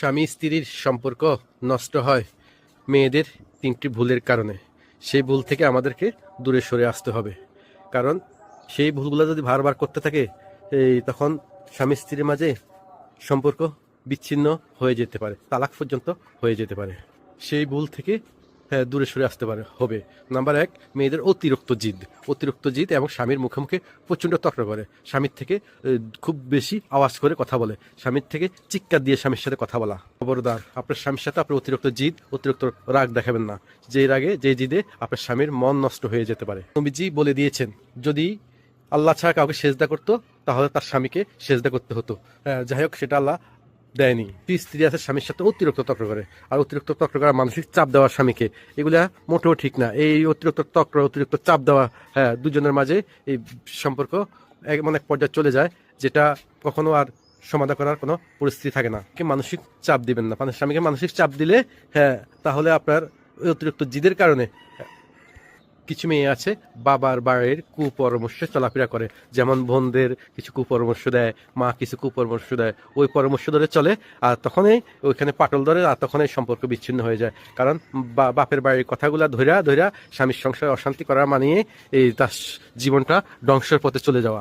স্বামী স্ত্রীর সম্পর্ক নষ্ট হয় মেয়েদের তিনটি ভুলের কারণে। সেই ভুল থেকে আমাদেরকে দূরে সরে আসতে হবে। কারণ সেই ভুলগুলো যদি বারবার করতে থাকে, এই তখন স্বামী স্ত্রীর মাঝে সম্পর্ক বিচ্ছিন্ন হয়ে যেতে পারে, তালাক পর্যন্ত হয়ে যেতে পারে। সেই ভুল থেকে দূরে সরে আসতে পারে হবে। নাম্বার এক মেয়েদের অতিরিক্ত জিদ। অতিরিক্ত জিদ এবং স্বামীর মুখে মুখে প্রচণ্ড তক্র করে। স্বামীর থেকে খুব বেশি আওয়াজ করে কথা বলে। স্বামীর থেকে চিৎকার দিয়ে স্বামীর সাথে কথা বলা। খবরদার আপনার স্বামীর সাথে আপনার অতিরিক্ত জিদ অতিরিক্ত রাগ দেখাবেন না। যে রাগে যে জিদে আপনার স্বামীর মন নষ্ট হয়ে যেতে পারে। নবীজি বলে দিয়েছেন যদি আল্লাহ ছাড়া কাউকে সেজদা করতো তাহলে তার স্বামীকে সেজদা করতে হতো। হ্যাঁ, যাই হোক সেটা আল্লাহ দেয়নি। স্ত্রী স্ত্রী আছে, স্বামীর সাথে অতিরিক্ত তক্র করে। আর অতিরিক্ত তক্র করা মানসিক চাপ দেওয়া স্বামীকে, এগুলা মোটেও ঠিক না। এই অতিরিক্ত তক্র, অতিরিক্ত চাপ দেওয়া হ্যাঁ দুজনের মাঝে এই সম্পর্ক এমন এক পর্যায়ে চলে যায়, যেটা কখনো আর সমাধান করার কোনো পরিস্থিতি থাকে না। কি মানসিক চাপ দিবেন না। মানে স্বামীকে মানসিক চাপ দিলে হ্যাঁ তাহলে আপনার অতিরিক্ত জিদের কারণে কিছু মেয়ে আছে, বাবার বাড়ির কুপরামর্শে চলাফেরা করে। যেমন বোনদের কিছু কুপরামর্শ দেয়, মা কিছু কুপরামর্শ দেয়, ওই পরামর্শ ধরে চলে, আর তখনই ওইখানে পাটল ধরে, আর তখনই সম্পর্ক বিচ্ছিন্ন হয়ে যায়। কারণ বাপের বাড়ির কথাগুলো ধৈরা ধৈরা স্বামীর সংসারে অশান্তি করা মানিয়ে এই তার জীবনটা ধ্বংসের পথে চলে যাওয়া।